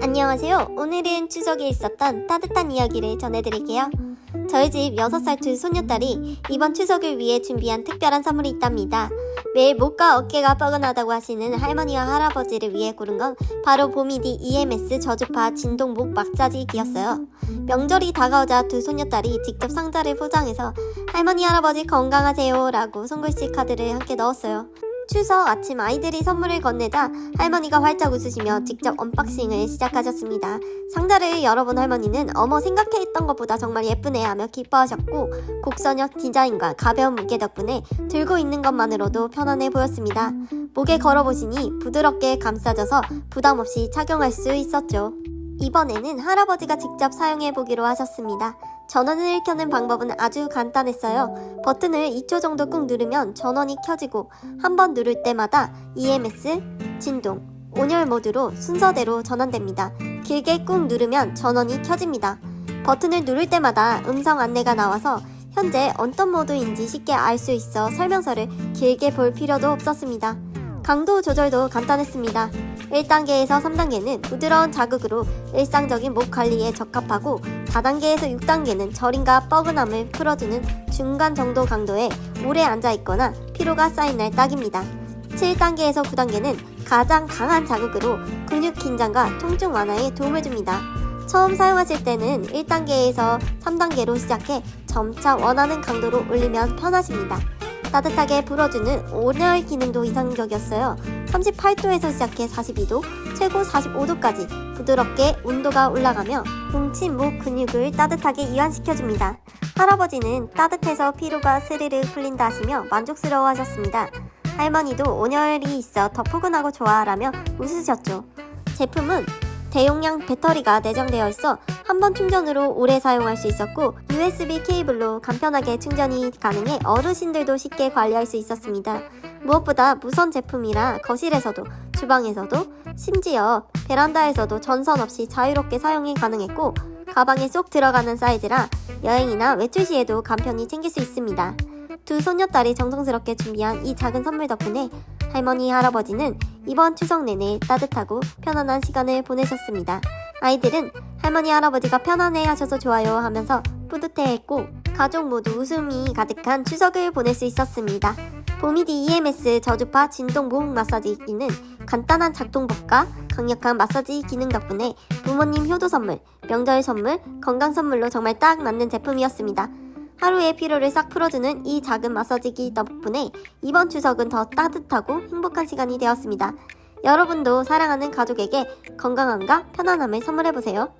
안녕하세요. 오늘은 추석에 있었던 따뜻한 이야기를 전해드릴게요. 저희 집 6살 두 소녀딸이 이번 추석을 위해 준비한 특별한 선물이 있답니다. 매일 목과 어깨가 뻐근하다고 하시는 할머니와 할아버지를 위해 고른 건 바로 보미디 EMS 저주파 진동목 마사지기였어요. 명절이 다가오자 두 소녀딸이 직접 상자를 포장해서 할머니 할아버지 건강하세요 라고 손글씨 카드를 함께 넣었어요. 추석 아침 아이들이 선물을 건네자 할머니가 활짝 웃으시며 직접 언박싱을 시작하셨습니다. 상자를 열어본 할머니는 어머 생각했던 것보다 정말 예쁘네 하며 기뻐하셨고 곡선형 디자인과 가벼운 무게 덕분에 들고 있는 것만으로도 편안해 보였습니다. 목에 걸어보시니 부드럽게 감싸져서 부담 없이 착용할 수 있었죠. 이번에는 할아버지가 직접 사용해 보기로 하셨습니다. 전원을 켜는 방법은 아주 간단했어요. 버튼을 2초 정도 꾹 누르면 전원이 켜지고 한 번 누를 때마다 EMS, 진동, 온열 모드로 순서대로 전환됩니다. 길게 꾹 누르면 전원이 켜집니다. 버튼을 누를 때마다 음성 안내가 나와서 현재 어떤 모드인지 쉽게 알 수 있어 설명서를 길게 볼 필요도 없었습니다. 강도 조절도 간단했습니다. 1단계에서 3단계는 부드러운 자극으로 일상적인 목 관리에 적합하고 4단계에서 6단계는 저림과 뻐근함을 풀어주는 중간 정도 강도에 오래 앉아있거나 피로가 쌓인 날 딱입니다. 7단계에서 9단계는 가장 강한 자극으로 근육 긴장과 통증 완화에 도움을 줍니다. 처음 사용하실 때는 1단계에서 3단계로 시작해 점차 원하는 강도로 올리면 편하십니다. 따뜻하게 불어주는 온열 기능도 이상적이었어요. 38도에서 시작해 42도, 최고 45도까지 부드럽게 온도가 올라가며 뭉친 목 근육을 따뜻하게 이완시켜줍니다. 할아버지는 따뜻해서 피로가 스르르 풀린다 하시며 만족스러워 하셨습니다. 할머니도 온열이 있어 더 포근하고 좋아라며 웃으셨죠. 제품은 대용량 배터리가 내장되어 있어 한 번 충전으로 오래 사용할 수 있었고 USB 케이블로 간편하게 충전이 가능해 어르신들도 쉽게 관리할 수 있었습니다. 무엇보다 무선 제품이라 거실에서도 주방에서도 심지어 베란다에서도 전선 없이 자유롭게 사용이 가능했고 가방에 쏙 들어가는 사이즈라 여행이나 외출 시에도 간편히 챙길 수 있습니다. 두 소녀딸이 정성스럽게 준비한 이 작은 선물 덕분에 할머니, 할아버지는 이번 추석 내내 따뜻하고 편안한 시간을 보내셨습니다. 아이들은 할머니, 할아버지가 편안해 하셔서 좋아요 하면서 뿌듯해했고 가족 모두 웃음이 가득한 추석을 보낼 수 있었습니다. 보미디 EMS 저주파 진동 목 마사지 기는 간단한 작동법과 강력한 마사지 기능 덕분에 부모님 효도 선물, 명절 선물, 건강 선물로 정말 딱 맞는 제품이었습니다. 하루의 피로를 싹 풀어주는 이 작은 마사지기 덕분에 이번 추석은 더 따뜻하고 행복한 시간이 되었습니다. 여러분도 사랑하는 가족에게 건강함과 편안함을 선물해보세요.